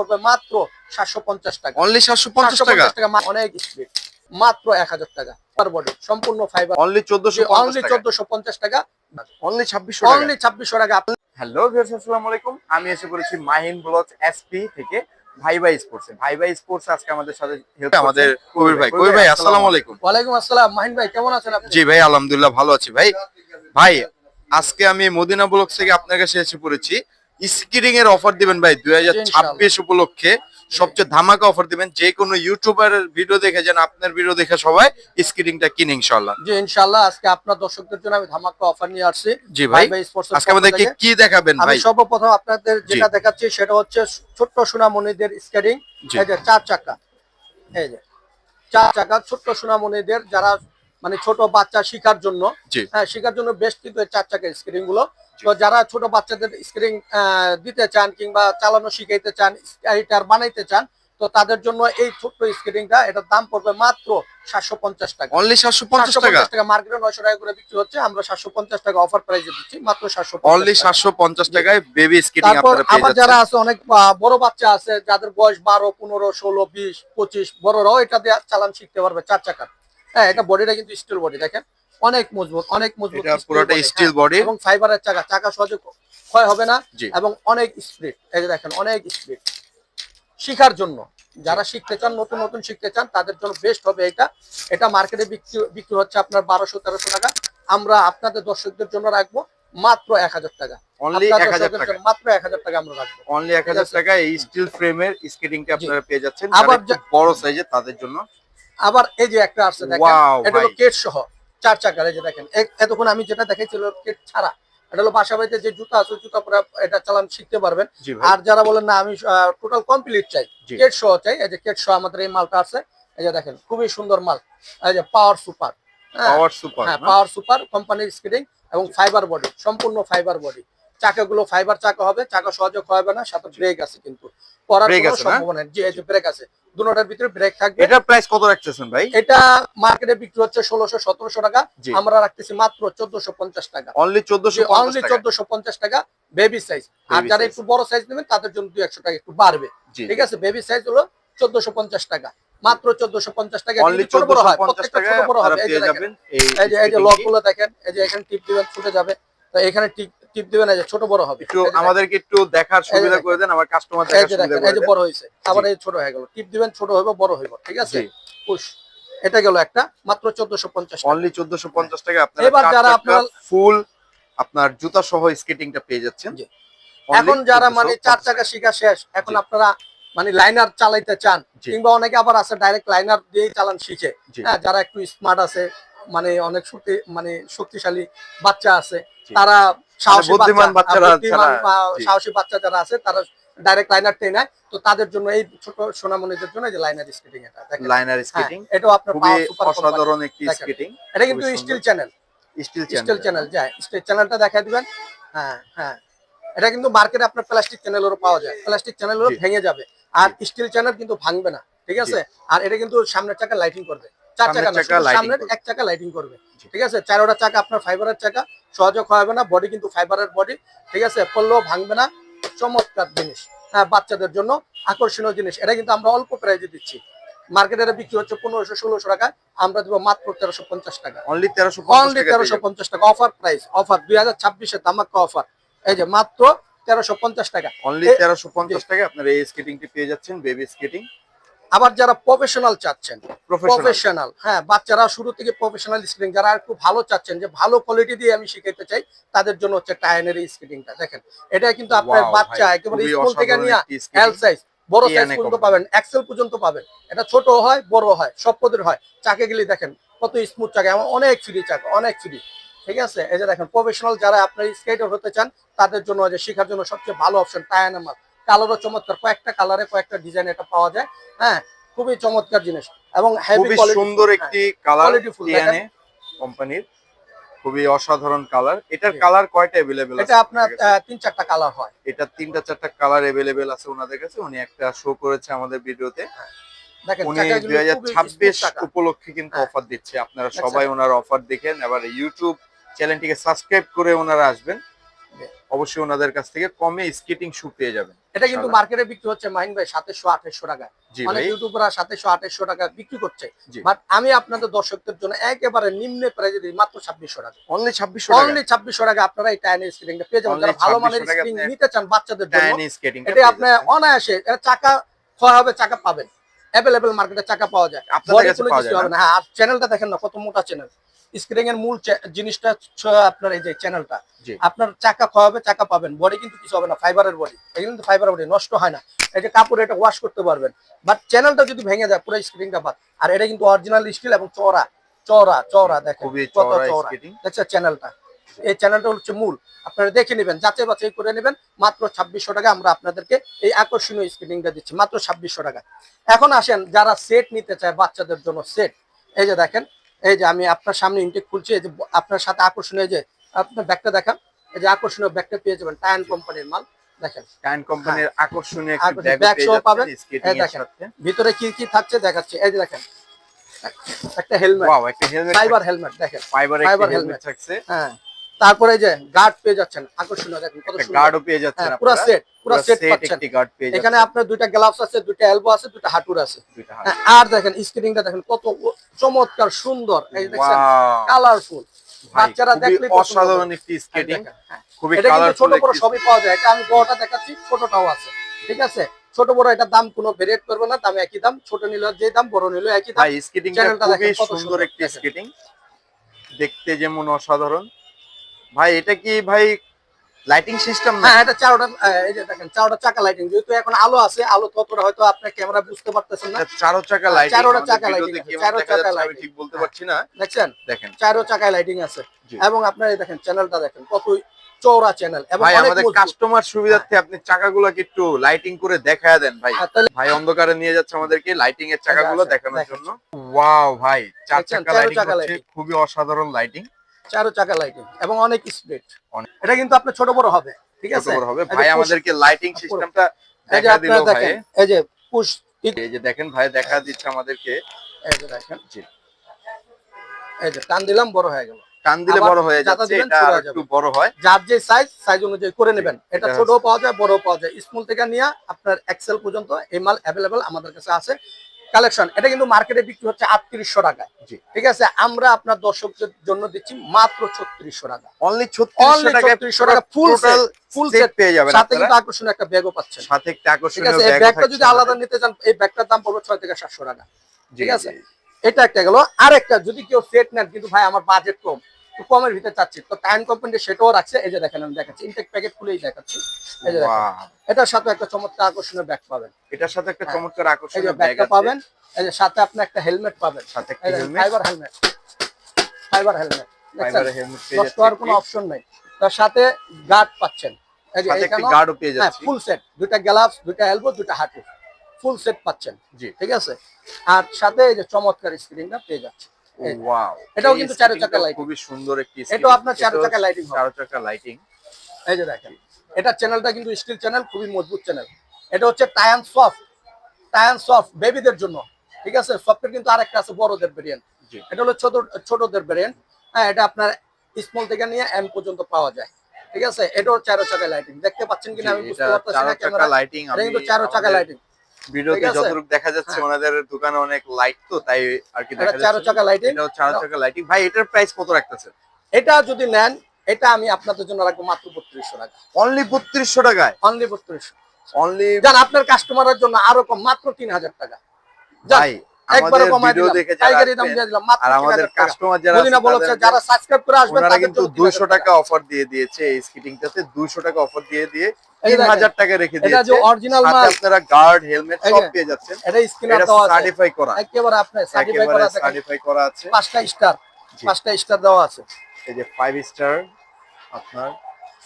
পড়বে মাত্র সাতশো পঞ্চাশ টাকা। অনলি সাতশো পঞ্চাশ টাকা? টাকা অনেক স্পিড মাত্র এক হাজার টাকা বডি সম্পূর্ণ ফাইবার অনলি চোদ্দশো অনলি চোদ্দশো পঞ্চাশ টাকা। অনলি ছাব্বিশশো অনলি ছাব্বিশশো টাকা। হ্যালো ভিউয়ার্স আসসালামু আলাইকুম। আমি এসে পড়েছি মাহিন ব্লগস এসপি থেকে ভাই ভাই স্পোর্টস ভাই ভাই স্পোর্টস আজকে আমাদের সাথে আমাদের কবির ভাই কবির ভাই আসসালামু আলাইকুম। ওয়ালাইকুম আসসালাম। মাহিন ভাই কেমন আছেন আপনি? জি ভাই আলহামদুলিল্লাহ ভালো আছি। ভাই ভাই আজকে আমি মদিনা ব্লগস থেকে আপনার কাছে এসে পড়েছি। স্কিরিং এর অফার দিবেন ভাই দুই হাজার ছাব্বিশ উপলক্ষে সবচেয়ে ধামাকা অফার দিবেন। যে কোনো ইউটিউবারের ভিডিও দেখে যেন আপনার ভিডিও দেখে সবাই স্কিরিংটা কিনে ইনশাল্লাহ। জি ইনশাআল্লাহ আজকে আপনার দর্শকদের জন্য আমি ধামাকা অফার নিয়ে আসছি। জি ভাই আজকে আমাদেরকে কি দেখাবেন আমি ভাই? সর্বপ্রথম আপনাদের যেটা দেখাচ্ছি সেটা হচ্ছে ছোট্ট সোনামণিদের স্কেটিং। এই যে চার চাকা। এই যে চার চাকা ছোট্ট সোনামণিদের যারা মানে ছোট বাচ্চা শেখার জন্য। হ্যাঁ শেখার জন্য বেশ কিন্তু এই চার চাকার স্ক্রিনগুলো। তো যারা ছোট বাচ্চাদের স্ক্রিন দিতে চান কিংবা চালানো শিখাইতে চান স্কাইটার বানাইতে চান তো তাদের জন্য এই ছোট্ট স্ক্রিনটা এটার দাম পড়বে মাত্র সাতশো পঞ্চাশ টাকা। অনলি সাতশো পঞ্চাশ টাকা? টাকা মার্কেটে নয়শো টাকা করে বিক্রি হচ্ছে আমরা সাতশো পঞ্চাশ টাকা অফার প্রাইসে দিচ্ছি মাত্র সাতশো অনলি সাতশো পঞ্চাশ টাকায় বেবি স্কিটিং তারপর আবার যারা আছে অনেক বড় বাচ্চা আছে যাদের বয়স বারো পনেরো ষোলো বিশ পঁচিশ বড়রাও এটা দিয়ে চালান শিখতে পারবে চার চাকার। হ্যাঁ এটা বডিটা কিন্তু স্টিল বডি দেখেন। অনেক মজবুত অনেক মজবুত এটা পুরোটা স্টিল বডি এবং ফাইবারের চাকা চাকা সহজে ক্ষয় হবে না এবং অনেক স্পিড এই যে দেখেন অনেক স্পিড শিখার জন্য যারা শিখতে চান নতুন নতুন শিখতে চান তাদের জন্য বেস্ট হবে এটা। এটা মার্কেটে বিক্রি বিক্রি হচ্ছে আপনার বারোশো তেরোশো টাকা। আমরা আপনাদের দর্শকদের জন্য রাখব মাত্র এক হাজার টাকা। মাত্র এক হাজার টাকা আমরা রাখব। অনলি এক হাজার টাকা এই স্টিল ফ্রেমের স্কেটিংটা আপনারা পেয়ে যাচ্ছেন। আবার বড় সাইজের তাদের জন্য। আবার এই যে একটা আছে দেখেন এটা হলো কেট সহ। চার চাকার এই যে দেখেন এতক্ষণ আমি যেটা দেখাইছিল কেট ছাড়া এটা হলো বাসা বাড়িতে যে জুতা আছে জুতা পরে এটা চালান শিখতে পারবেন। আর যারা বলেন না আমি টোটাল কমপ্লিট চাই। কেট চাই এই যে কেট আমাদের এই মালটা আছে এই যে দেখেন খুবই সুন্দর মাল এই যে পাওয়ার সুপার পাওয়ার সুপার হ্যাঁ পাওয়ার সুপার কোম্পানির স্ক্রিনিং এবং ফাইবার বডি সম্পূর্ণ ফাইবার বডি চাকাগুলো ফাইবার চাকা হবে চাকা সহজে হবে না সাথে ব্রেক আছে কিন্তু। কোনো সম্ভাবনা জি এই যে ব্রেক আছে। দুটোটার ভিতরে ব্রেক থাকবে। এটা প্রাইস কত রাখতেছেন ভাই? এটা মার্কেটে বিক্রি হচ্ছে ষোলোশো সতেরোশো টাকা। আমরা রাখতেছি মাত্র চোদ্দশো পঞ্চাশ টাকা। অনলি চোদ্দশো অনলি চোদ্দশো পঞ্চাশ টাকা বেবি সাইজ আর যারা একটু বড় সাইজ নেবেন তাদের জন্য দুই একশো টাকা একটু বাড়বে। ঠিক আছে? বেবি সাইজ হলো চোদ্দশো পঞ্চাশ টাকা। মাত্র চোদ্দশো পঞ্চাশ টাকা। অনলি ছোট বড় চোদ্দশো হয় পঞ্চাশ প্রত্যেকটা টাকা বড় হবে। এই যে এই লকগুলো দেখেন। এই যে এখানে টিপ দিবেন ছুটে যাবে। তো এখানে টিপ টিপ দিবেন এই যে ছোট বড় হবে। একটু আমাদেরকে একটু দেখার সুবিধা করে দেন আমার কাস্টমার দেখার সুবিধা করে এই যে বড় হয়েছে আবার এই ছোট হয়ে গেল। টিপ দিবেন ছোট হবে বড় হইব ঠিক আছে? পুশ এটা গেল একটা মাত্র চোদ্দশো পঞ্চাশ অনলি চোদ্দশো পঞ্চাশ টাকা আপনারা এবার যারা আপনারা- ফুল আপনার জুতা সহ স্কেটিংটা পেয়ে যাচ্ছেন। এখন যারা মানে চার চাকা শিখা শেষ এখন আপনারা মানে লাইনার চালাইতে চান কিংবা অনেকে আবার আছে ডাইরেক্ট লাইনার দিয়ে চালান শিখে। হ্যাঁ যারা একটু স্মার্ট আছে মানে অনেক শক্তি মানে শক্তিশালী বাচ্চা আছে তারা সাহসী বুদ্ধিমান বাচ্চা, বাচ্চারা যারা- সাহসী বাচ্চা যারা আছে তারা ডাইরেক্ট লাইনার তো তাদের জন্য এই ছোট সোনামণিদের জন্য যে লাইনার স্কেটিং এটা লাইনার হ্যাঁ, স্কেটিং এটাও আপনার খুবই power super company। অসাধারণ একটি স্কেটিং এটা কিন্তু খুবই স্টিল সুন্দর। চ্যানেল স্টিল স্টিল চ্যানেল যায় স্টিল চ্যানেলটা দেখা দিবেন। হ্যাঁ হ্যাঁ। এটা কিন্তু মার্কেটে আপনার প্লাস্টিক চ্যানেলেরও পাওয়া যায়। প্লাস্টিক চ্যানেলেরও। ভেঙে যাবে। আর স্টিল চ্যানেল কিন্তু ভাঙবে না ঠিক আছে? আর এটা কিন্তু সামনের চাকা লাইটিং করবে। চার চাকা সামনের এক চাকা লাইটিং করবে ঠিক আছে? চারোটা চাকা আপনার ফাইবারের চাকা সহজে হবে না বডি কিন্তু ফাইবারের বডি ঠিক আছে? পড়লেও ভাঙবে না চমৎকার জিনিস। হ্যাঁ বাচ্চাদের জন্য আকর্ষণীয় জিনিস। এটা কিন্তু আমরা অল্প প্রাইজে দিচ্ছি। মার্কেটে বিক্রি হচ্ছে পনেরোশো ষোলোশো টাকা। আমরা দেবো মাত্র তেরোশো পঞ্চাশ টাকা। অনলি তেরোশো অনলি তেরোশো পঞ্চাশ টাকা। অফার প্রাইস অফার দুই হাজার ছাব্বিশে ধামাক্কা অফার এই যে মাত্র তেরোশো পঞ্চাশ টাকা। অনলি তেরোশো পঞ্চাশ টাকা আপনার এই স্কেটিংটি পেয়ে যাচ্ছেন বেবি স্কেটিং আবার যারা প্রফেশনাল চাচ্ছেন প্রফেশনাল হ্যাঁ বাচ্চারা শুরু থেকে প্রফেশনাল স্কেটিং যারা একটু ভালো চাচ্ছেন যে ভালো কোয়ালিটি দিয়ে আমি শিখাইতে চাই তাদের জন্য হচ্ছে টায়ানের এই স্কেটিংটা দেখেন এটা কিন্তু আপনার বাচ্চা একেবারে স্কুল থেকে নিয়ে এল সাইজ বড় সাইজ পর্যন্ত পাবেন এক্সেল পর্যন্ত পাবেন। এটা ছোট হয় বড় হয় সব পদের হয়। চাকে গেলে দেখেন কত স্মুথ চাকা এমন অনেক ফ্রি চাকা অনেক ফ্রি ঠিক আছে? এই যে দেখেন প্রফেশনাল যারা আপনার স্কেটার হতে চান তাদের জন্য যে শেখার জন্য সবচেয়ে ভালো অপশন টায়ানের মাল কালারও চমৎকার কয়েকটা কালারে কয়েকটা ডিজাইন এটা পাওয়া যায়। হ্যাঁ খুবই চমৎকার জিনিস। এবং হেভি সুন্দর একটি কালার টিয়ানে কোম্পানির খুবই অসাধারণ কালার এটার কালার কয়টা অ্যাভেলেবেল এটা আপনার তিন চারটা কালার হয়। এটা তিনটা চারটা কালার অ্যাভেলেবেল আছে ওনাদের কাছে। উনি একটা শো করেছে আমাদের ভিডিওতে। দেখেন উনি চাকাগুলো দুই হাজার খুবই ছাব্বিশ smooth চাকা। উপলক্ষে কিন্তু হ্যাঁ। অফার দিচ্ছে। আপনারা আচ্ছা। সবাই ওনার অফার দেখেন। এবার ইউটিউব চ্যানেলটিকে সাবস্ক্রাইব করে ওনারা আসবেন। অবশ্যই ওনাদের কাছ থেকে কমে স্কেটিং শু পেয়ে যাবেন। এটা কিন্তু মার্কেটে বিক্রি হচ্ছে মাহিন ভাই সাতেশো আঠাশশো টাকা। অনেক ভাই। সাতেশো আঠাশশো টাকা বিক্রি করছে। বাট আমি আপনাদের দর্শকদের জন্য একেবারে নিম্নে প্রাইজে দিই মাত্র ছাব্বিশশো টাকা। অনলি ছাব্বিশশো অনলি ছাব্বিশশো টাকা আপনারা এই টাইনের স্ক্রিনটা পেয়ে যাবেন। যারা ভালো মানের 2600 টাকা স্ক্রিন আপনি নিতে চান বাচ্চাদের জন্য স্কেটিং এটা আপনি অনায়াসে চাকা ক্ষয় হবে চাকা পাবেন। অ্যাভেলেবেল মার্কেটে চাকা পাওয়া যায়। আপনাদের কাছে পাওয়া যায় হ্যাঁ আর চ্যানেলটা দেখেন না কত মোটা চ্যানেল স্ক্রিন এর মূল জিনিসটা হচ্ছে আপনার এই যে চ্যানেলটা আপনার চাকা ক্ষয় হবে চাকা পাবেন। বডি কিন্তু কিছু হবে না ফাইবারের বডি এগুলো কিন্তু ফাইবার বডি নষ্ট হয় না। এই যে কাপড় এটা ওয়াশ করতে পারবেন। বাট চ্যানেলটা যদি ভেঙে যায় পুরো স্ক্রিনটা বাদ। আর এটা কিন্তু অরিজিনাল স্টিল এবং চওড়া চওড়া চওড়া দেখেন কত চওড়া দেখছেন চ্যানেলটা এই চ্যানেলটা হচ্ছে মূল। আপনারা দেখে নেবেন যাচাই বাছাই করে নেবেন। মাত্র ছাব্বিশশো টাকা আমরা আপনাদেরকে এই আকর্ষণীয় স্ক্রিনিংটা দিচ্ছি। মাত্র ছাব্বিশশো টাকা। এখন আসেন যারা সেট নিতে চায় বাচ্চাদের জন্য সেট এই যে দেখেন এই যে আমি আপনার সামনে ইনটেক খুলছি এই যে আপনার সাথে আকর্ষণীয় যে আপনার ব্যাগটা দেখান এই যে আকর্ষণীয় ব্যাগটা পেয়ে যাবেন টায়ান কোম্পানির মাল দেখেন। টাইন কোম্পানির আকর্ষণীয় ব্যাগ সহ পাবেন। স্কেটিং এই দেখেন। ভিতরে কি কি থাকছে দেখাচ্ছে। এই যে দেখেন একটা হেলমেট ওয়াও একটা হেলমেট ফাইবার হেলমেট দেখেন। ফাইবার একটা হেলমেট থাকছে। হ্যাঁ। তারপরে যে গার্ড পেয়ে যাচ্ছেন আকর্ষণীয় দেখেন কত সুন্দর। গার্ডও পেয়ে যাচ্ছেন হ্যাঁ, পুরো সেট পুরো সেট পাচ্ছেন। একটি গার্ড পেয়ে এখানে আপনার দুইটা গ্লাভস আছে দুইটা এলবো আছে দুইটা হাঁটুর আছে। হ্যাঁ, আর দেখেন স্ক্রিনটা দেখেন কত চমৎকার সুন্দর। এই ওয়াও কালারফুল বাচ্চারা দেখলে অসাধারণ একটি স্কেটিং খুবই এটা কিন্তু ছোট বড় সবই পাওয়া যায়। এটা আমি বড়টা দেখাচ্ছি ছোটটাও আছে। ঠিক আছে? ছোট বড় এটা দাম কোনো ভেরিয়েট করবে না দাম একই দাম। ছোট নিলে যে দাম বড় নিলে একই দাম। স্কেটিংটা খুবই দেখেন সুন্দর, একটি স্কেটিং দেখতে যেমন অসাধারণ ভাই এটা কি ভাই লাইটিং সিস্টেম না? হ্যাঁ এটা চারটা এই যে দেখেন চারটা চাকা লাইটিং যেহেতু এখন আলো আছে আলো ততটা হয়তো আপনার ক্যামেরা বুঝতে পারতেছেন না। এটা চারো চাকা হ্যাঁ, লাইটিং চারোটা চাকা lighting আছে, চারো চারো চাকা চাকা আমি ঠিক বলতে হ্যাঁ। পারছি না? দেখছেন? দেখেন। চারো চাকায় লাইটিং আছে। এবং আপনার এই দেখেন চ্যানেলটা দেখেন কত চৌড়া চ্যানেল এবং ভাই আমাদের কাস্টমার সুবিধার্থে আপনি চাকাগুলোকে একটু লাইটিং করে দেখায় দেন ভাই। হ্যাঁ, ভাই অন্ধকারে নিয়ে যাচ্ছে আমাদেরকে লাইটিং এর চাকাগুলো আচ্ছা, দেখানোর দেখেন। জন্য। ওয়াও ভাই চার চাকা লাইটিং চাকা। খুবই অসাধারণ লাইটিং চারো চাকা লাইটিং এবং অনেক স্পিড এটা কিন্তু আপনার ছোট বড় হবে ঠিক আছে? হবে। ভাই আমাদেরকে লাইটিং সিস্টেমটা দেখা দিল ভাই। এই যে পুশ এই যে দেখেন ভাই দেখা দিচ্ছে আমাদেরকে। এই যে দেখেন। জি। এই যে টান দিলাম বড় হয়ে গেল। টান দিলে বড় হয়ে যাচ্ছে এটা একটু বড় হয়। যার যে সাইজ সাইজ অনুযায়ী করে নেবেন। এটা এটা ছোটও পাওয়া যায় বড়ও পাওয়া যায়। স্মল থেকে নিয়ে আপনার এক্সেল পর্যন্ত এই মাল অ্যাভেলেবেল আমাদের কাছে আছে। কালেকশন এটা কিন্তু মার্কেটে বিক্রি হচ্ছে আটত্রিশশো টাকায়। ঠিক আছে? আমরা আপনার দর্শকদের জন্য দিচ্ছি মাত্র ছত্রিশশো টাকা। অনলি 3600 টাকা ফুল full সেট পেয়ে যাবেন সাথে আপনারা। কিন্তু আকর্ষণীয় একটা ব্যাগও পাচ্ছেন। সাথে একটা আকর্ষণীয় আছে ব্যাগ ব্যাগটা যদি আলাদা নিতে চান এই ব্যাগটার দাম পড়বে ছয় থেকে সাতশো টাকা। ঠিক আছে? এটা একটা গেল। আর একটা যদি কেউ সেট নেন কিন্তু ভাই আমার বাজেট কম। একটু কমের ভিতরে চাচ্ছি। তো টাইম কোম্পানি সেটাও রাখছে। এই যে দেখেন আমি দেখাচ্ছি। ইনটেক প্যাকেট খুলেই দেখাচ্ছি। এই যে দেখেন এটার সাথে একটা চমৎকার আকর্ষণীয় ব্যাগ পাবেন। এটার সাথে একটা হ্যাঁ। চমৎকার আকর্ষণীয় ব্যাগ ব্যাগটা পাবেন। এই যে সাথে আপনি একটা হেলমেট পাবেন। সাথে একটা helmet fibre helmet fibre helmet ফাইবারের হেলমেট পেয়ে কোনো অপশন নাই। তার সাথে গার্ড পাচ্ছেন। এই যে এখানেও- গার্ডও পেয়ে হ্যাঁ ফুল সেট দুইটা গ্লাভস দুইটা এলবো দুইটা হাঁটু ফুল সেট পাচ্ছেন। জি। ঠিক আছে? আর সাথে এই যে চমৎকার স্ক্রিনটা পেয়ে যাচ্ছে। ওয়াও এটাও কিন্তু চারো চাকা lighting। খুবই সুন্দর একটি এটাও আপনার চারো চাকা লাইটিং চারো চাকা লাইটিং এই যে দেখেন এটা চ্যানেলটা কিন্তু স্টিল চ্যানেল খুবই মজবুত চ্যানেল এটা হচ্ছে টায়ান সফট টায়ান সফট বেবিদের জন্য। ঠিক আছে? সফটের কিন্তু আরেকটা আছে বড়দের ভেরিয়েন্ট। এটা হলো ছোট ছোটদের ভেরিয়েন্ট হ্যাঁ এটা আপনার স্মল থেকে নিয়ে এম পর্যন্ত পাওয়া যায়। ঠিক আছে? এটাও চারো চাকা লাইটিং দেখতে পাচ্ছেন কিনা? আমি বুঝতে পারতেছি না ক্যামেরা। লাইটিং এটা কিন্তু চারো চাকা লাইটিং ভিডিওতে যতটুকু দেখা যাচ্ছে হ্যাঁ। ওনাদের দোকানে অনেক লাইট তো তাই আর কি দেখা চারো চাকা লাইটিং চারো চাকা লাইটিং ভাই এটার প্রাইস কত রাখতেছে এটা যদি নেন এটা আমি আপনাদের জন্য রাখব মাত্র বত্রিশশো টাকা। অনলি বত্রিশশো টাকায়? অনলি বত্রিশশো। অনলি যান আপনার কাস্টমারের জন্য আরও কম মাত্র তিন হাজার টাকা। যাই ভাই একবারে কমাই দিলাম। পাইকারি দাম দিয়ে দিলাম মাত্র আর আমাদের কাস্টমার যারা মদিনা বলছে যারা সাবস্ক্রাইব করে আসবেন ওনারা কিন্তু জন্য 200 টাকা। অফার দিয়ে দিয়েছে এই স্কিটিংটাতে 200 টাকা অফার দিয়ে দিয়ে 3000 টাকা রেখে এটা যে অরিজিনাল মাল। আপনারা গার্ড হেলমেট সব পেয়ে যাচ্ছেন। এটা স্ক্রিনার দেওয়া আছে। সার্টিফাই করা। একেবারে আপনার সার্টিফাই করা আছে। সার্টিফাই করা আছে। পাঁচটা স্টার। পাঁচটা স্টার দেওয়া আছে। এই যে 5 স্টার আপনার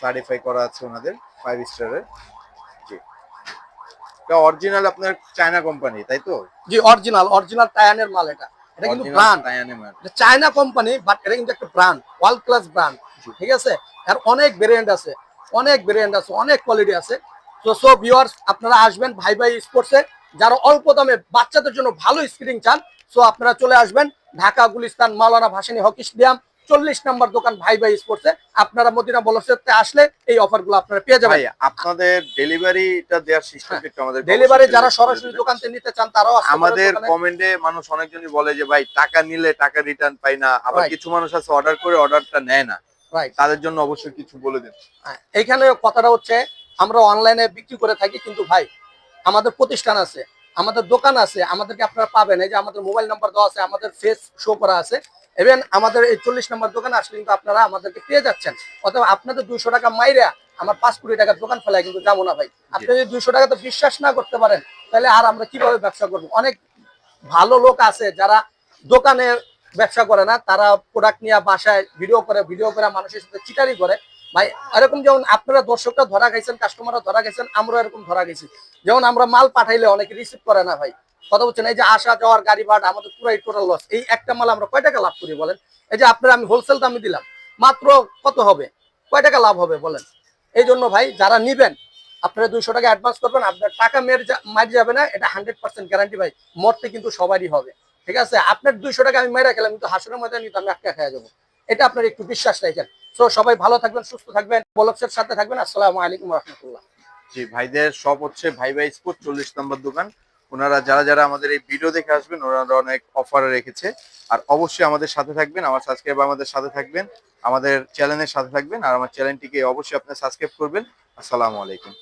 সার্টিফাই করা আছে ওনাদের 5 স্টারের অরিজিনাল আপনার চায়না কোম্পানি তাই তো? জি অরিজিনাল অরিজিনাল টায়ানের মাল এটা। এটা কিন্তু ব্র্যান্ড চায়না মাল। চায়না কোম্পানি বাট এটা কিন্তু একটা ব্র্যান্ড ওয়ার্ল্ড ক্লাস ব্র্যান্ড ঠিক আছে? আর অনেক ভেরিয়েন্ট আছে। অনেক ভেরিয়েন্ট আছে অনেক কোয়ালিটি আছে। তো সো ভিউয়ার্স আপনারা আসবেন ভাই ভাই স্পোর্টসে যারা অল্প দামে বাচ্চাদের জন্য ভালো স্ক্রিন চান সো আপনারা চলে আসবেন। ঢাকা গুলিস্তান মাওলানা ভাসানী হকি স্টেডিয়াম চল্লিশ নাম্বার দোকান ভাই ভাই স্পোর্টসে আপনারা মদিনা বলসেতে আসলে এই অফারগুলো আপনারা পেয়ে যাবেন। আপনাদের ডেলিভারিটা দেওয়ার সিস্টেম একটু আমাদের ডেলিভারি যারা সরাসরি দোকান থেকে নিতে চান তারাও আমাদের কমেন্টে মানুষ অনেকজনই বলে যে ভাই টাকা নিলে টাকা রিটার্ন পাই না। আবার কিছু মানুষ আছে অর্ডার করে অর্ডারটা নেয় না. তাদের জন্য অবশ্যই কিছু বলে দিন। হ্যাঁ, এইখানে কথাটা হচ্ছে আমরা অনলাইনে বিক্রি করে থাকি কিন্তু ভাই আমাদের প্রতিষ্ঠান আছে আমাদের দোকান আছে আমাদেরকে আপনারা পাবেন। এই যে আমাদের মোবাইল নাম্বার দেওয়া আছে আমাদের ফেস শো করা আছে ইভেন আমাদের এই চল্লিশ নম্বর দোকানে আসলে কিন্তু আপনারা আমাদেরকে পেয়ে যাচ্ছেন। অথবা আপনাদের দুইশো টাকা মাইরা আমার পাঁচ কোটি টাকার দোকান ফেলায় কিন্তু যাব না ভাই। আপনি যদি দুইশো টাকা তো বিশ্বাস না করতে পারেন তাহলে আর আমরা কীভাবে ব্যবসা করব? অনেক ভালো লোক আছে যারা দোকানে ব্যবসা করে না তারা প্রোডাক্ট নিয়ে বাসায় ভিডিও করে ভিডিও করে মানুষের সাথে চিটারি করে। ভাই এরকম যেমন আপনারা দর্শকরা ধরা খাইছেন কাস্টমাররা ধরা গেছেন আমরা এরকম ধরা গেছি যেমন আমরা মাল পাঠাইলে অনেকে রিসিভ করে না ভাই। কথা বলছেন, এই যে আসা যাওয়ার গাড়ি ভাড়া, আমাদের পুরাই টোটাল লস এই একটা মাল আমরা কয় টাকা লাভ করি বলেন? এই যে আপনারা আমি হোলসেল দামে দিলাম, মাত্র কত হবে? কয় টাকা লাভ হবে বলেন? এই জন্য ভাই, যারা নিবেন, আপনারা দুইশো টাকা অ্যাডভান্স করবেন, আপনার টাকা মেরে মারি যাবে না, এটা হান্ড্রেড পার্সেন্ট গ্যারান্টি ভাই, মরতে কিন্তু সবারই হবে। ঠিক আছে? আপনার দুইশো টাকা আমি মেরে খেলাম, কিন্তু হাসনের মধ্যে নিতে আমি একটা খেয়ে যাব। এটা আপনার একটু বিশ্বাস রাখেন। তো সবাই ভালো থাকবেন, সুস্থ থাকবেন, বলক্সের সাথে থাকবেন। আসসালামু আলাইকুম রহমতুল্লাহ। জি, ভাইদের সব হচ্ছে ভাই ভাই স্পোর্ট, চল্লিশ নম্বর দোকান। ওনারা যারা যারা আমাদের এই ভিডিও দেখে আসবেন, ওনারা অনেক অফার রেখেছে। আর অবশ্যই আমাদের সাথে থাকবেন, আমার সাবস্ক্রাইব আমাদের সাথে থাকবেন, আমাদের চ্যানেলের সাথে থাকবেন, আর আমার চ্যানেলটিকে অবশ্যই আপনার সাবস্ক্রাইব করবেন। আসসালামু আলাইকুম।